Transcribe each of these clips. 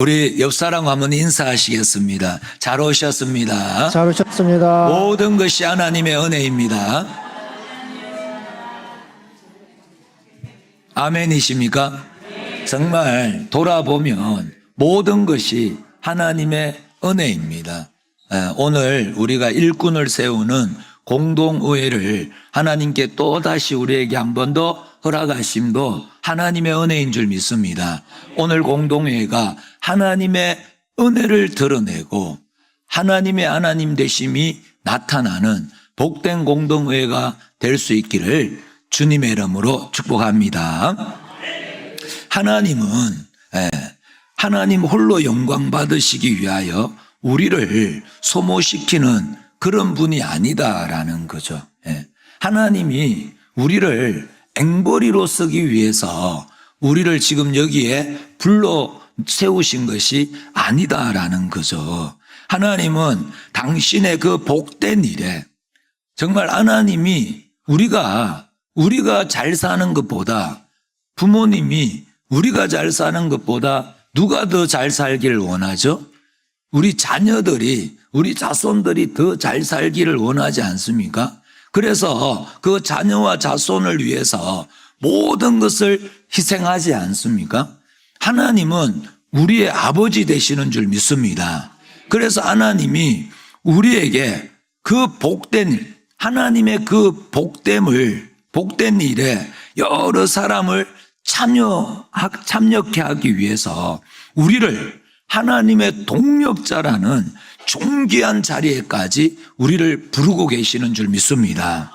우리 옆 사람 한번 인사하시겠습니다. 잘 오셨습니다. 잘 오셨습니다. 모든 것이 하나님의 은혜입니다. 아멘이십니까? 정말 돌아보면 모든 것이 하나님의 은혜입니다. 에, 오늘 우리가 일꾼을 세우는 공동의회를 하나님께 또다시 우리에게 한 번 더 허락하심도 하나님의 은혜인 줄 믿습니다. 오늘 공동회가 하나님의 은혜를 드러내고 하나님의 하나님 되심이 나타나는 복된 공동회가 될 수 있기를 주님의 이름으로 축복합니다. 하나님은 예, 하나님 홀로 영광 받으시기 위하여 우리를 소모시키는 그런 분이 아니다라는 거죠. 예. 하나님이 우리를 앵벌이로 쓰기 위해서 우리를 지금 여기에 불러 세우신 것이 아니다라는 거죠. 하나님은 당신의 그 복된 일에 정말 하나님이 우리가 우리가 잘 사는 것보다 부모님이 우리가 잘 사는 것보다 누가 더 잘 살기를 원하죠? 우리 자녀들이 우리 자손들이 더 잘 살기를 원하지 않습니까? 그래서 그 자녀와 자손을 위해서 모든 것을 희생하지 않습니까? 하나님은 우리의 아버지 되시는 줄 믿습니다. 그래서 하나님이 우리에게 그 복된 일, 하나님의 그 복됨을 복된 일에 여러 사람을 참여 참여케 하기 위해서 우리를 하나님의 동력자라는 존귀한 자리에까지 우리를 부르고 계시는 줄 믿습니다.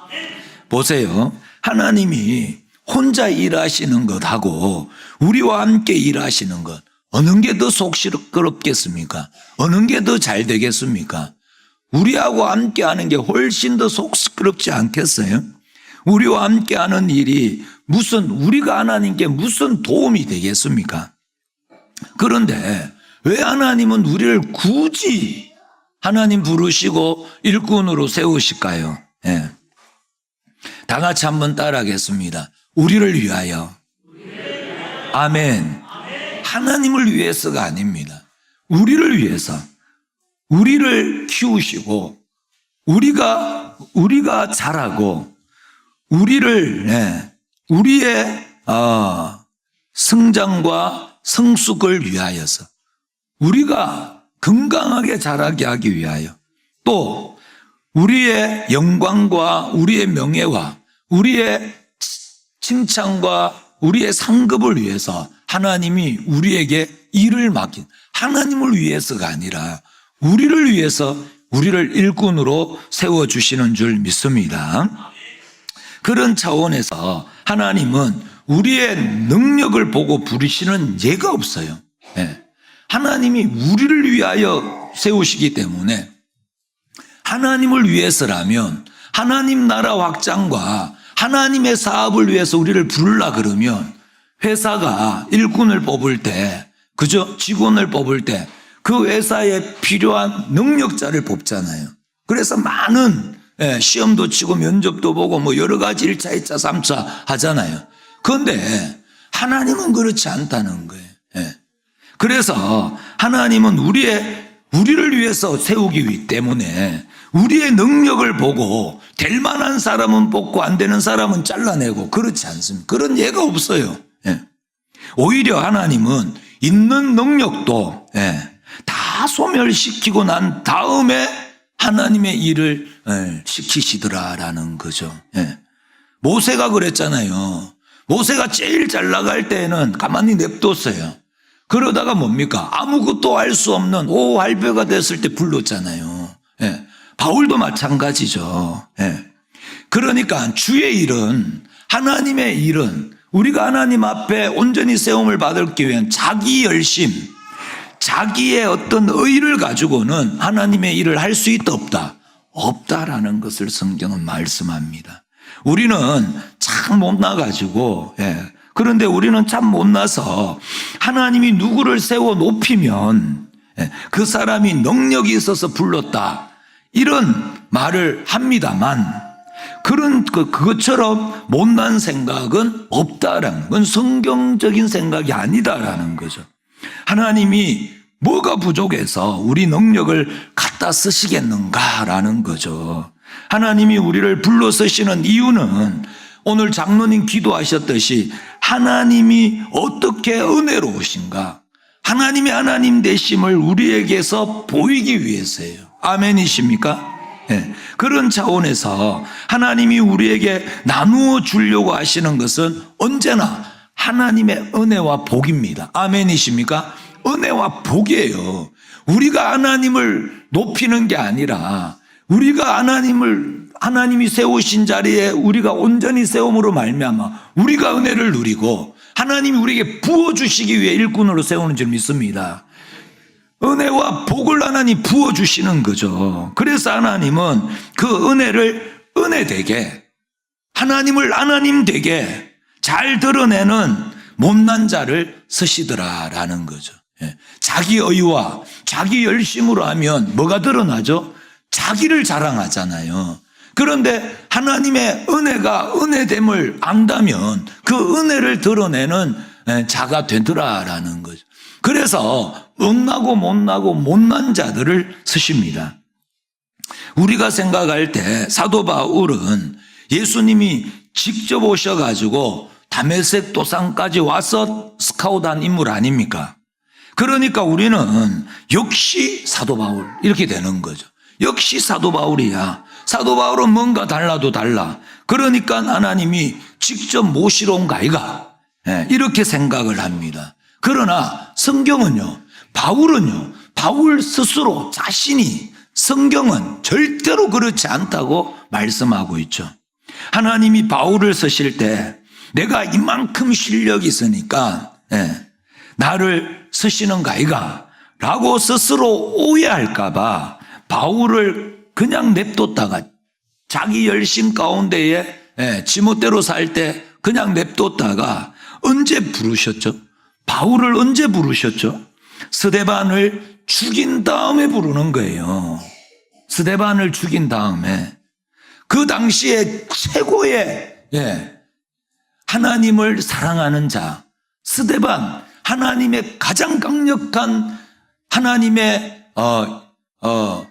보세요. 하나님이 혼자 일하시는 것하고 우리와 함께 일하시는 것 어느 게 더 속시끄럽겠습니까? 어느 게 더 잘 되겠습니까? 우리하고 함께 하는 게 훨씬 더 속시끄럽지 않겠어요? 우리와 함께 하는 일이 무슨 우리가 하나님께 무슨 도움이 되겠습니까? 그런데 왜 하나님은 우리를 굳이 하나님 부르시고 일꾼으로 세우실까요? 예. 다 같이 한번 따라하겠습니다. 우리를 위하여. 아멘. 하나님을 위해서가 아닙니다. 우리를 위해서. 우리를 키우시고, 우리가, 우리가 자라고, 우리를, 예, 우리의, 어, 성장과 성숙을 위하여서, 우리가 건강하게 자라게 하기 위하여, 또, 우리의 영광과 우리의 명예와 우리의 칭찬과 우리의 상급을 위해서 하나님이 우리에게 일을 맡긴 하나님을 위해서가 아니라 우리를 위해서 우리를 일꾼으로 세워 주시는 줄 믿습니다. 그런 차원에서 하나님은 우리의 능력을 보고 부르시는 예가 없어요. 예. 하나님이 우리를 위하여 세우시기 때문에 하나님을 위해서라면 하나님 나라 확장과 하나님의 사업을 위해서 우리를 부르라 그러면 회사가 일꾼을 뽑을 때, 그죠? 직원을 뽑을 때 그 회사에 필요한 능력자를 뽑잖아요. 그래서 많은 예, 시험도 치고 면접도 보고 뭐 여러 가지 1차, 2차, 3차 하잖아요. 그런데 하나님은 그렇지 않다는 거예요. 예. 그래서 하나님은 우리의 우리를 위해서 세우기 때문에 우리의 능력을 보고 될 만한 사람은 뽑고 안 되는 사람은 잘라내고 그렇지 않습니다. 그런 예가 없어요. 예. 오히려 하나님은 있는 능력도 예, 다 소멸시키고 난 다음에 하나님의 일을 예, 시키시더라라는 거죠. 예. 모세가 그랬잖아요. 모세가 제일 잘 나갈 때에는 가만히 냅뒀어요. 그러다가 뭡니까? 아무것도 알 수 없는 오할배가 됐을 때 불렀잖아요. 예. 바울도 마찬가지죠. 예. 그러니까 주의 일은 하나님의 일은 우리가 하나님 앞에 온전히 세움을 받기 위한 자기 열심, 자기의 어떤 의를 가지고는 하나님의 일을 할 수 있다 없다. 없다라는 것을 성경은 말씀합니다. 우리는 참 못나가지고, 예. 그런데 우리는 참 못나서 하나님이 누구를 세워 높이면 예, 그 사람이 능력이 있어서 불렀다. 이런 말을 합니다만 그런 그 그것처럼 못난 생각은 없다라는 건 성경적인 생각이 아니다라는 거죠. 하나님이 뭐가 부족해서 우리 능력을 갖다 쓰시겠는가라는 거죠. 하나님이 우리를 불러 쓰시는 이유는 오늘 장로님 기도하셨듯이 하나님이 어떻게 은혜로우신가? 하나님의 하나님 되심을 우리에게서 보이기 위해서예요. 아멘이십니까? 예, 그런 차원에서 하나님이 우리에게 나누어 주려고 하시는 것은 언제나 하나님의 은혜와 복입니다. 아멘이십니까? 은혜와 복이에요. 우리가 하나님을 높이는 게 아니라 우리가 하나님을 하나님이 세우신 자리에 우리가 온전히 세움으로 말미암아 우리가 은혜를 누리고 하나님이 우리에게 부어 주시기 위해 일꾼으로 세우는 줄 믿습니다. 은혜와 복을 하나님 부어 주시는 거죠. 그래서 하나님은 그 은혜를 은혜 되게 하나님을 하나님 되게 잘 드러내는 못난 자를 쓰시더라라는 거죠. 예. 자기 의와 자기 열심으로 하면 뭐가 드러나죠? 자기를 자랑하잖아요. 그런데 하나님의 은혜가 은혜됨을 안다면 그 은혜를 드러내는 예, 자가 되더라라는 거죠. 그래서 못나고 못나고 못난 자들을 쓰십니다. 우리가 생각할 때 사도 바울은 예수님이 직접 오셔가지고 다메섹 도상까지 와서 스카우트한 인물 아닙니까? 그러니까 우리는 역시 사도 바울 이렇게 되는 거죠. 역시 사도 바울이야. 사도 바울은 뭔가 달라도 달라. 그러니까 하나님이 직접 모시러 온 가이가 예, 이렇게 생각을 합니다. 그러나 성경은요, 바울은요, 바울 스스로 자신이 성경은 절대로 그렇지 않다고 말씀하고 있죠. 하나님이 바울을 쓰실 때 내가 이만큼 실력이 있으니까 예, 나를 쓰시는 가이가 라고 스스로 오해할까봐 바울을 그냥 냅뒀다가 자기 열심 가운데에 예, 지멋대로 살 때 그냥 냅뒀다가 언제 부르셨죠? 바울을 언제 부르셨죠? 스데반을 죽인 다음에 부르는 거예요. 스데반을 죽인 다음에 그 당시에 최고의 예, 하나님을 사랑하는 자 스데반 하나님의 가장 강력한 하나님의 어, 어,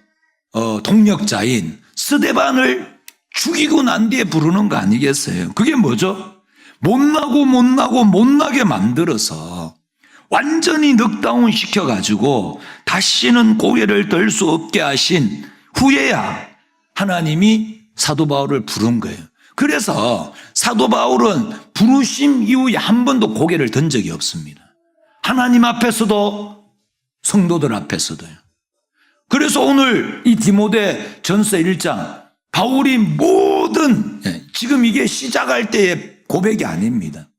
어, 동력자인 스데반을 죽이고 난 뒤에 부르는 거 아니겠어요? 그게 뭐죠? 못나고 못나고 못나게 만들어서 완전히 넉다운 시켜가지고 다시는 고개를 들 수 없게 하신 후에야 하나님이 사도 바울을 부른 거예요. 그래서 사도 바울은 부르심 이후에 한 번도 고개를 든 적이 없습니다. 하나님 앞에서도 성도들 앞에서도요. 그래서 오늘 이 디모데 전서 1장 바울이 모든 예, 지금 이게 시작할 때의 고백이 아닙니다.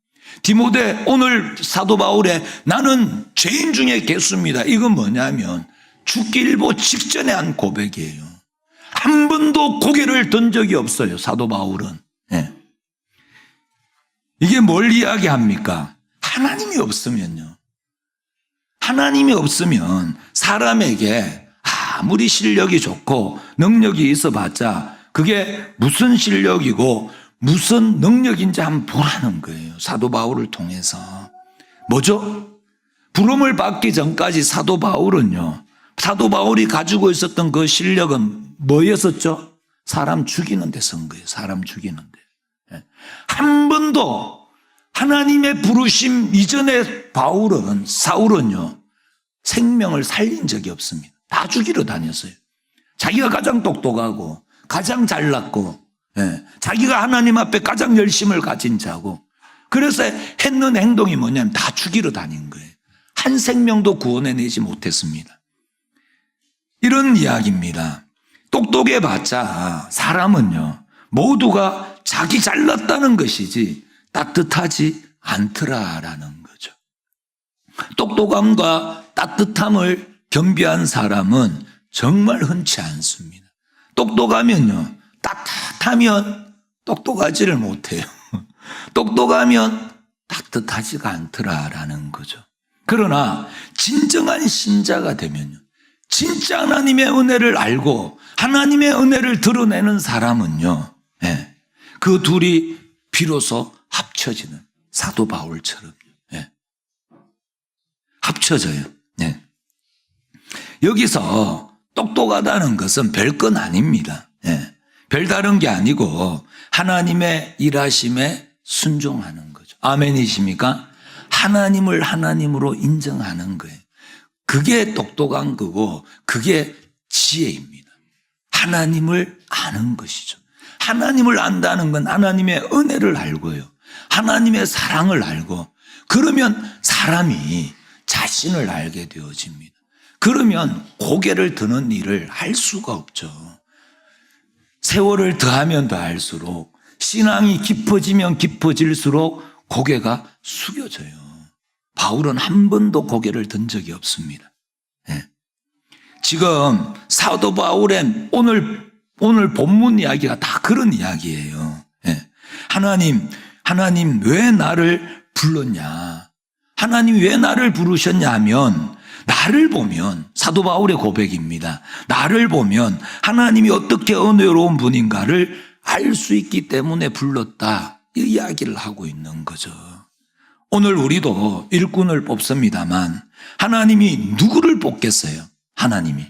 디모데 오늘 사도 바울의 나는 죄인 중에 개수입니다. 이건 뭐냐면 죽기 일보 직전에 한 고백이에요. 한 번도 고개를 든 적이 없어요. 사도 바울은. 예. 이게 뭘 이야기합니까? 하나님이 없으면요. 하나님이 없으면 사람에게 아무리 실력이 좋고 능력이 있어 봤자 그게 무슨 실력이고 무슨 능력인지 한번 보라는 거예요. 사도 바울을 통해서. 뭐죠? 부름을 받기 전까지 사도 바울은요. 사도 바울이 가지고 있었던 그 실력은 뭐였었죠? 사람 죽이는 데 쓴 거예요. 사람 죽이는 데. 예. 한 번도 하나님의 부르심 이전에 바울은, 사울은요, 생명을 살린 적이 없습니다. 다 죽이러 다녔어요. 자기가 가장 똑똑하고, 가장 잘났고, 예, 자기가 하나님 앞에 가장 열심을 가진 자고, 그래서 했는 행동이 뭐냐면 다 죽이러 다닌 거예요. 한 생명도 구원해내지 못했습니다. 이런 이야기입니다. 똑똑해 봤자 사람은요, 모두가 자기 잘났다는 것이지 따뜻하지 않더라라는 거죠. 똑똑함과 따뜻함을 겸비한 사람은 정말 흔치 않습니다. 똑똑하면요, 따뜻하면 똑똑하지를 못해요. 똑똑하면 따뜻하지가 않더라라는 거죠. 그러나 진정한 신자가 되면요. 진짜 하나님의 은혜를 알고 하나님의 은혜를 드러내는 사람은요. 예, 그 둘이 비로소 합쳐지는 사도 바울처럼 예. 합쳐져요. 예. 여기서 똑똑하다는 것은 별건 아닙니다. 예. 별다른 게 아니고 하나님의 일하심에 순종하는 거죠. 아멘이십니까? 하나님을 하나님으로 인정하는 거예요. 그게 똑똑한 거고 그게 지혜입니다. 하나님을 아는 것이죠. 하나님을 안다는 건 하나님의 은혜를 알고요. 하나님의 사랑을 알고 그러면 사람이 자신을 알게 되어집니다. 그러면 고개를 드는 일을 할 수가 없죠. 세월을 더하면 더할수록 신앙이 깊어지면 깊어질수록 고개가 숙여져요. 바울은 한 번도 고개를 든 적이 없습니다. 예. 지금 사도 바울의 오늘 오늘 본문 이야기가 다 그런 이야기예요. 예. 하나님, 하나님 왜 나를 불렀냐? 하나님 왜 나를 부르셨냐 하면 나를 보면 사도 바울의 고백입니다. 나를 보면 하나님이 어떻게 은혜로운 분인가를 알 수 있기 때문에 불렀다. 이 이야기를 하고 있는 거죠. 오늘 우리도 일꾼을 뽑습니다만 하나님이 누구를 뽑겠어요? 하나님이.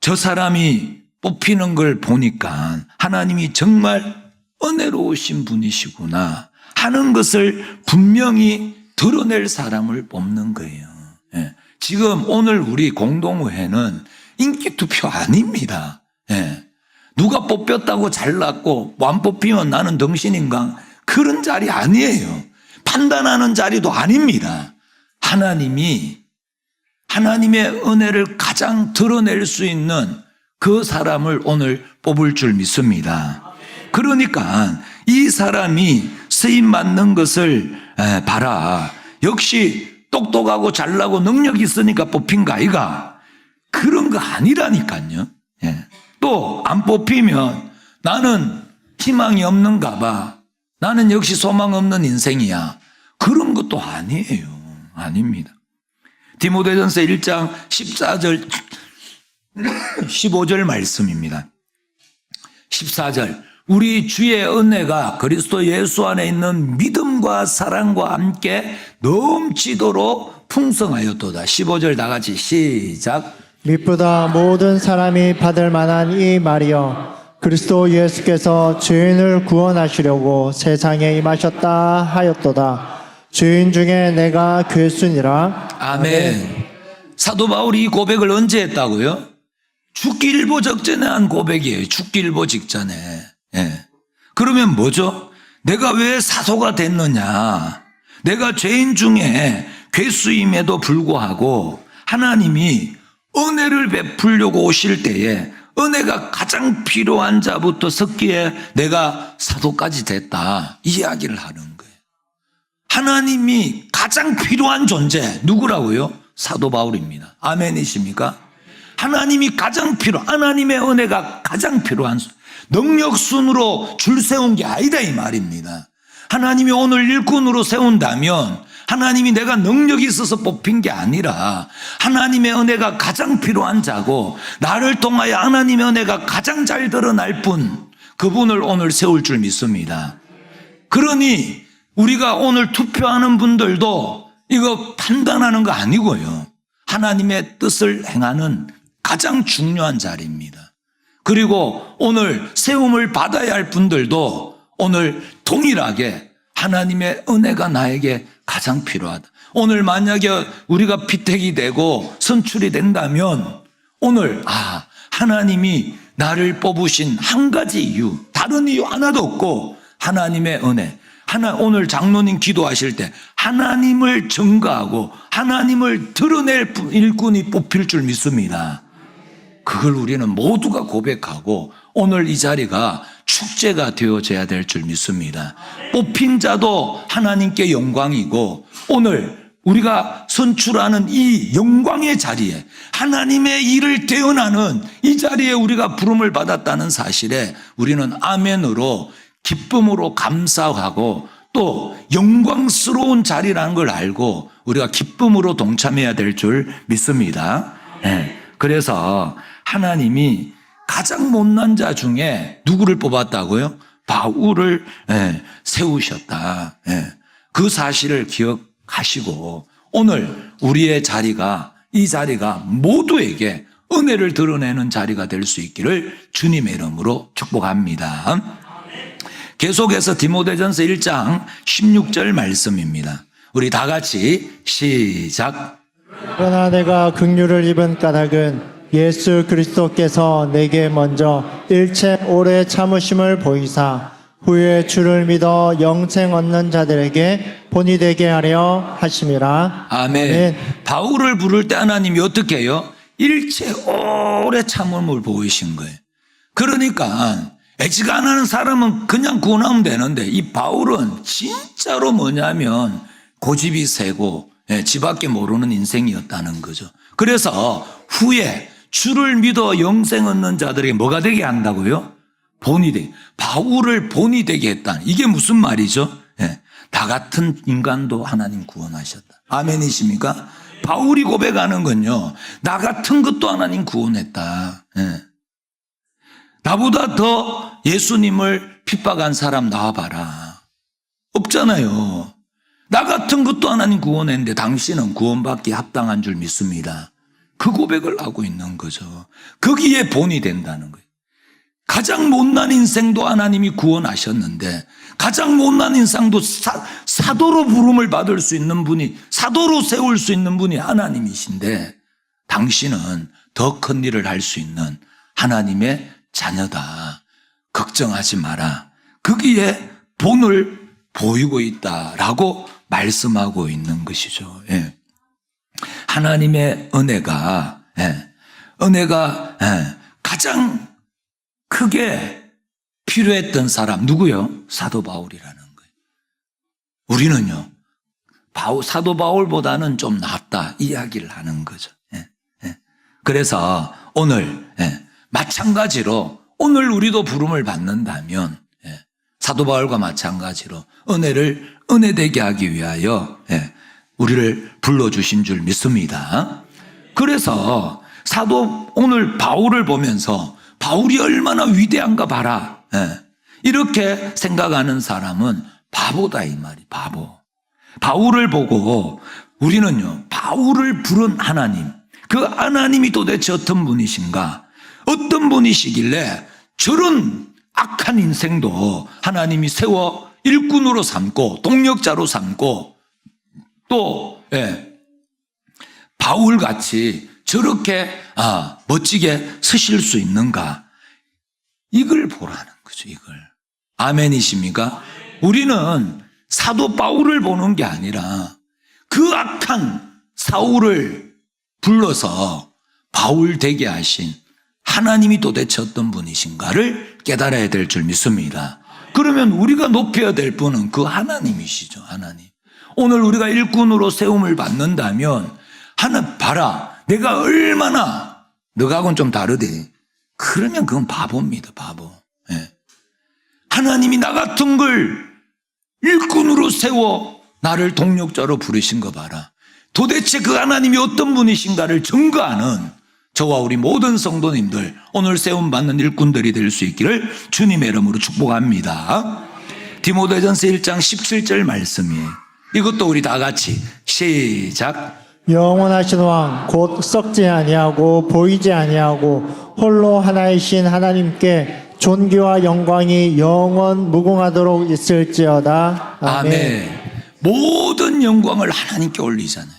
저 사람이 뽑히는 걸 보니까 하나님이 정말 은혜로우신 분이시구나 하는 것을 분명히 드러낼 사람을 뽑는 거예요. 예. 지금 오늘 우리 공동회는 인기 투표 아닙니다. 예. 누가 뽑혔다고 잘났고 안 뽑히면 나는 덩신인가 그런 자리 아니에요. 판단하는 자리도 아닙니다. 하나님이 하나님의 은혜를 가장 드러낼 수 있는 그 사람을 오늘 뽑을 줄 믿습니다. 그러니까 이 사람이 쓰임 맞는 것을 에, 봐라. 역시 똑똑하고 잘나고 능력 있으니까 뽑힌 거 아이가? 그런 거 아니라니까요. 예. 또 안 뽑히면 나는 희망이 없는가 봐. 나는 역시 소망 없는 인생이야. 그런 것도 아니에요. 아닙니다. 디모데전서 1장 14절 15절 말씀입니다. 14절 우리 주의 은혜가 그리스도 예수 안에 있는 믿음과 사랑과 함께 넘치도록 풍성하였도다. 15절 다 같이 시작. 믿보다 모든 사람이 받을 만한 이 말이여 그리스도 예수께서 죄인을 구원하시려고 세상에 임하셨다 하였도다 죄인 중에 내가 괴순이라 아멘. 사도 바울이 이 고백을 언제 했다고요? 죽기 일보 직전에 한 고백이에요. 죽기 일보 직전에. 예. 그러면 뭐죠? 내가 왜 사소가 됐느냐? 내가 죄인 중에 괴수임에도 불구하고 하나님이 은혜를 베풀려고 오실 때에 은혜가 가장 필요한 자부터 섞기에 내가 사도까지 됐다. 이 이야기를 하는 거예요. 하나님이 가장 필요한 존재 누구라고요? 사도 바울입니다. 아멘이십니까? 하나님이 가장 필요, 하나님의 은혜가 가장 필요한 수- 능력 순으로 줄 세운 게 아니다 이 말입니다. 하나님이 오늘 일꾼으로 세운다면 하나님이 내가 능력이 있어서 뽑힌 게 아니라 하나님의 은혜가 가장 필요한 자고 나를 통하여 하나님의 은혜가 가장 잘 드러날 분 그분을 오늘 세울 줄 믿습니다. 그러니 우리가 오늘 투표하는 분들도 이거 판단하는 거 아니고요. 하나님의 뜻을 행하는 가장 중요한 자리입니다. 그리고 오늘 세움을 받아야 할 분들도 오늘 동일하게 하나님의 은혜가 나에게 가장 필요하다. 오늘 만약에 우리가 피택이 되고 선출이 된다면 오늘 아 하나님이 나를 뽑으신 한 가지 이유 다른 이유 하나도 없고 하나님의 은혜 하나 오늘 장로님 기도하실 때 하나님을 증거하고 하나님을 드러낼 일꾼이 뽑힐 줄 믿습니다. 그걸 우리는 모두가 고백하고 오늘 이 자리가 축제가 되어져야 될 줄 믿습니다. 뽑힌 자도 하나님께 영광이고 오늘 우리가 선출하는 이 영광의 자리에 하나님의 일을 대언하는 이 자리에 우리가 부름을 받았다는 사실에 우리는 아멘으로 기쁨으로 감사하고 또 영광스러운 자리라는 걸 알고 우리가 기쁨으로 동참해야 될 줄 믿습니다. 예. 그래서 하나님이 가장 못난 자 중에 누구를 뽑았다고요? 바울을 예, 세우셨다. 예. 그 사실을 기억하시고 오늘 우리의 자리가 이 자리가 모두에게 은혜를 드러내는 자리가 될 수 있기를 주님의 이름으로 축복합니다. 계속해서 디모데전서 1장 16절 말씀입니다. 우리 다 같이 시작. 그러나 내가 긍휼을 입은 까닭은 예수 그리스도께서 내게 먼저 일체 오래 참으심을 보이사 후에 주를 믿어 영생 얻는 자들에게 본이 되게 하려 하심이라. 아멘. 아멘. 바울을 부를 때 하나님이 어떻게 해요? 일체 오래 참음을 보이신 거예요. 그러니까 애지가 안 하는 사람은 그냥 구원하면 되는데 이 바울은 진짜로 뭐냐면 고집이 세고 예, 지밖에 모르는 인생이었다는 거죠. 그래서 후에 주를 믿어 영생 얻는 자들에게 뭐가 되게 한다고요? 본이 되게. 바울을 본이 되게 했다. 이게 무슨 말이죠? 예. 나 같은 인간도 하나님 구원하셨다. 아멘이십니까? 바울이 고백하는 건요. 나 같은 것도 하나님 구원했다. 예. 나보다 더 예수님을 핍박한 사람 나와봐라. 없잖아요. 나 같은 것도 하나님 구원했는데 당신은 구원받기 합당한 줄 믿습니다. 그 고백을 하고 있는 거죠. 거기에 본이 된다는 거예요. 가장 못난 인생도 하나님이 구원하셨는데 가장 못난 인상도 사, 사도로 부름을 받을 수 있는 분이 사도로 세울 수 있는 분이 하나님이신데 당신은 더 큰 일을 할 수 있는 하나님의 자녀다. 걱정하지 마라. 거기에 본을 보이고 있다라고 말씀하고 있는 것이죠. 예. 하나님의 은혜가 예, 은혜가 예, 가장 크게 필요했던 사람 누구요? 사도 바울이라는 거예요. 우리는요 바울, 사도 바울보다는 좀 낫다 이야기를 하는 거죠. 예, 예. 그래서 오늘 예, 마찬가지로 오늘 우리도 부름을 받는다면 예, 사도 바울과 마찬가지로 은혜를 은혜되게 하기 위하여 예, 우리를 불러주신 줄 믿습니다. 그래서 사도 오늘 바울을 보면서 바울이 얼마나 위대한가 봐라. 예. 이렇게 생각하는 사람은 바보다 이 말이 바보. 바울을 보고 우리는요 바울을 부른 하나님 그 하나님이 도대체 어떤 분이신가 어떤 분이시길래 저런 악한 인생도 하나님이 세워 일꾼으로 삼고 동력자로 삼고 또 예, 바울 같이 저렇게 아, 멋지게 서실 수 있는가? 이걸 보라는 거죠. 이걸 아멘이십니까? 우리는 사도 바울을 보는 게 아니라 그 악한 사울을 불러서 바울 되게 하신 하나님이 도대체 어떤 분이신가를 깨달아야 될 줄 믿습니다. 그러면 우리가 높여야 될 분은 그 하나님이시죠. 하나님. 오늘 우리가 일꾼으로 세움을 받는다면 하나 봐라. 내가 얼마나 너하고는 좀 다르대. 그러면 그건 바보입니다. 바보. 예. 하나님이 나 같은 걸 일꾼으로 세워 나를 동력자로 부르신 거 봐라. 도대체 그 하나님이 어떤 분이신가를 증거하는 저와 우리 모든 성도님들 오늘 세움 받는 일꾼들이 될 수 있기를 주님의 이름으로 축복합니다. 디모데전서 1장 17절 말씀이에요. 이것도 우리 다 같이 시작. 영원하신 왕 곧 썩지 아니하고 보이지 아니하고 홀로 하나이신 하나님께 존귀와 영광이 영원 무궁하도록 있을지어다. 아멘. 모든 영광을 하나님께 올리잖아요.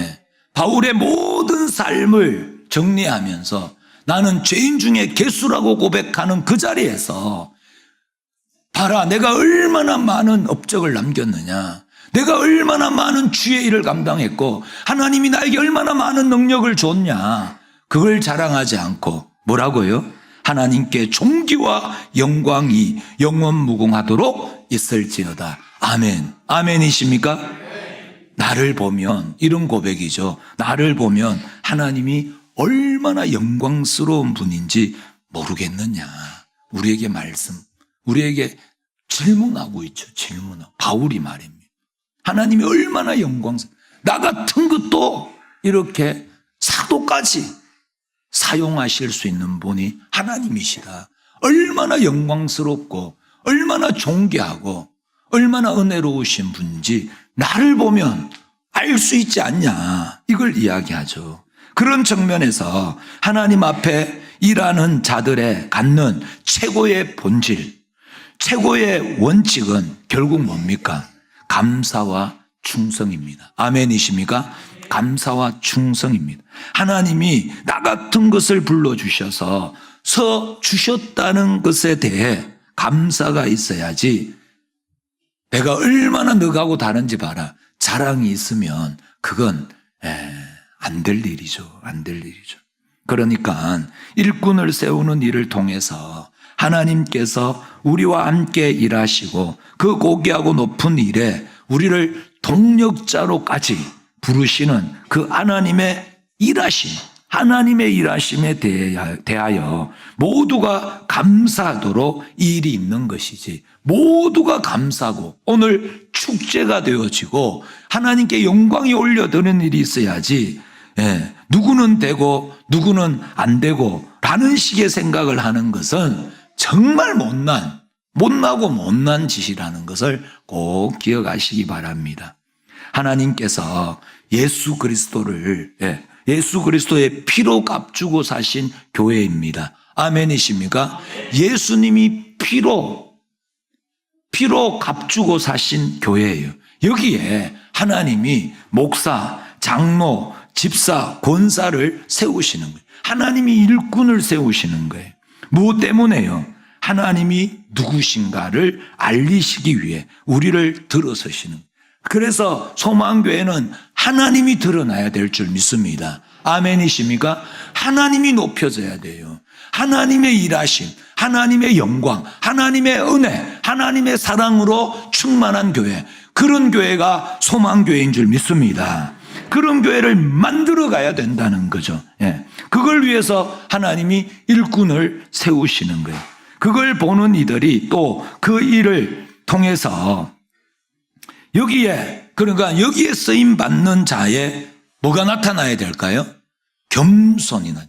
예. 바울의 모든 삶을 정리하면서 나는 죄인 중에 개수라고 고백하는 그 자리에서 봐라, 내가 얼마나 많은 업적을 남겼느냐. 내가 얼마나 많은 주의 일을 감당했고, 하나님이 나에게 얼마나 많은 능력을 줬냐. 그걸 자랑하지 않고, 뭐라고요? 하나님께 존귀와 영광이 영원 무궁하도록 있을지어다. 아멘. 아멘이십니까? 나를 보면, 이런 고백이죠. 나를 보면 하나님이 얼마나 영광스러운 분인지 모르겠느냐. 우리에게 말씀, 우리에게 질문하고 있죠. 질문하고. 바울이 말입니다. 하나님이 얼마나 영광스, 나 같은 것도 이렇게 사도까지 사용하실 수 있는 분이 하나님이시다. 얼마나 영광스럽고, 얼마나 존귀하고, 얼마나 은혜로우신 분인지 나를 보면 알 수 있지 않냐. 이걸 이야기하죠. 그런 측면에서 하나님 앞에 일하는 자들의 갖는 최고의 본질, 최고의 원칙은 결국 뭡니까? 감사와 충성입니다. 아멘이십니까? 감사와 충성입니다. 하나님이 나 같은 것을 불러주셔서 서 주셨다는 것에 대해 감사가 있어야지 내가 얼마나 너하고 다른지 봐라. 자랑이 있으면 그건 안 될 일이죠. 안 될 일이죠. 그러니까 일꾼을 세우는 일을 통해서 하나님께서 우리와 함께 일하시고 그 고귀하고 높은 일에 우리를 동력자로까지 부르시는 그 하나님의 일하심, 하나님의 일하심에 대하- 대하여 모두가 감사하도록 이 일이 있는 것이지 모두가 감사하고 오늘 축제가 되어지고 하나님께 영광이 올려드는 일이 있어야지 예, 누구는 되고 누구는 안 되고 라는 식의 생각을 하는 것은 정말 못난 못나고 못난 짓이라는 것을 꼭 기억하시기 바랍니다. 하나님께서 예수 그리스도를 예, 예수 그리스도의 피로 값주고 사신 교회입니다. 아멘이십니까? 예수님이 피로 피로 값주고 사신 교회예요. 여기에 하나님이 목사, 장로, 집사, 권사를 세우시는 거예요. 하나님이 일꾼을 세우시는 거예요. 무엇 때문에요? 하나님이 누구신가를 알리시기 위해 우리를 들어서시는 거예요. 그래서 소망교회는 하나님이 드러나야 될 줄 믿습니다. 아멘이십니까? 하나님이 높여져야 돼요. 하나님의 일하심, 하나님의 영광, 하나님의 은혜, 하나님의 사랑으로 충만한 교회. 그런 교회가 소망교회인 줄 믿습니다. 그런 교회를 만들어 가야 된다는 거죠. 예. 그걸 위해서 하나님이 일꾼을 세우시는 거예요. 그걸 보는 이들이 또 그 일을 통해서 여기에 그러니까 여기에 쓰임 받는 자에 뭐가 나타나야 될까요? 겸손이 나.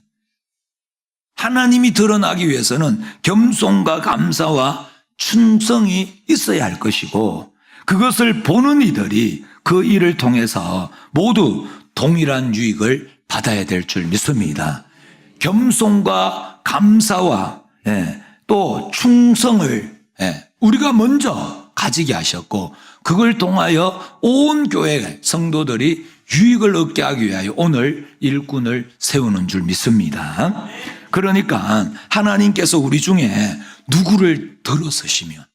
하나님이 드러나기 위해서는 겸손과 감사와 충성이 있어야 할 것이고 그것을 보는 이들이 그 일을 통해서 모두 동일한 유익을 받아야 될 줄 믿습니다. 겸손과 감사와 예, 또 충성을 예, 우리가 먼저 가지게 하셨고 그걸 통하여 온 교회 성도들이 유익을 얻게 하기 위하여 오늘 일꾼을 세우는 줄 믿습니다. 그러니까 하나님께서 우리 중에 누구를 들어서시면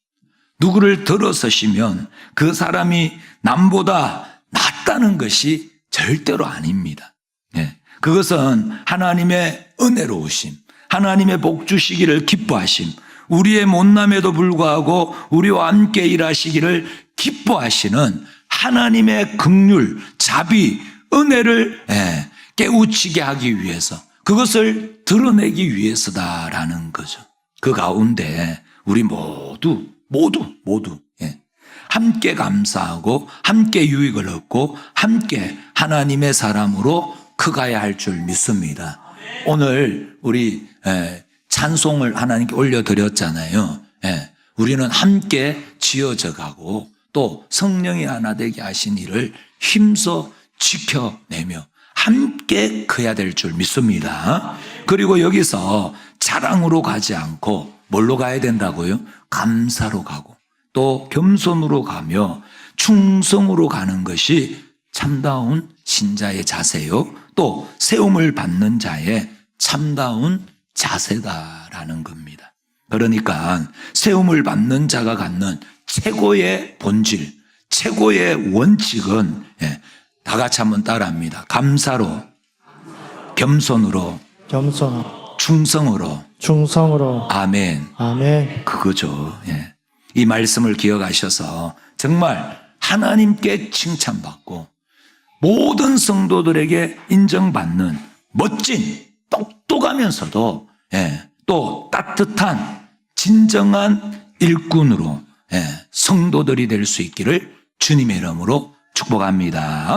누구를 들어서시면 그 사람이 남보다 낫다는 것이 절대로 아닙니다. 예. 그것은 하나님의 은혜로우심, 하나님의 복 주시기를 기뻐하심, 우리의 못남에도 불구하고 우리와 함께 일하시기를 기뻐하시는 하나님의 극률, 자비, 은혜를 예, 깨우치게 하기 위해서 그것을 드러내기 위해서다라는 거죠. 그 가운데 우리 모두 모두 모두 예, 함께 감사하고 함께 유익을 얻고 함께 하나님의 사람으로 커가야 할 줄 믿습니다. 오늘 우리 예, 찬송을 하나님께 올려드렸잖아요. 예, 우리는 함께 지어져 가고 또 성령이 하나 되게 하신 일을 힘써 지켜내며 함께 커야 될 줄 믿습니다. 그리고 여기서 자랑으로 가지 않고 뭘로 가야 된다고요? 감사로 가고 또 겸손으로 가며 충성으로 가는 것이 참다운 신자의 자세요. 또 세움을 받는 자의 참다운 자세다라는 겁니다. 그러니까 세움을 받는 자가 갖는 최고의 본질, 최고의 원칙은 예, 다 같이 한번 따라합니다. 감사로, 겸손으로, 겸손, 충성으로, 충성으로. 아멘. 아멘. 그거죠. 예. 이 말씀을 기억하셔서 정말 하나님께 칭찬받고 모든 성도들에게 인정받는 멋진 똑똑하면서도 예, 또 따뜻한 진정한 일꾼으로 예, 성도들이 될 수 있기를 주님의 이름으로 축복합니다.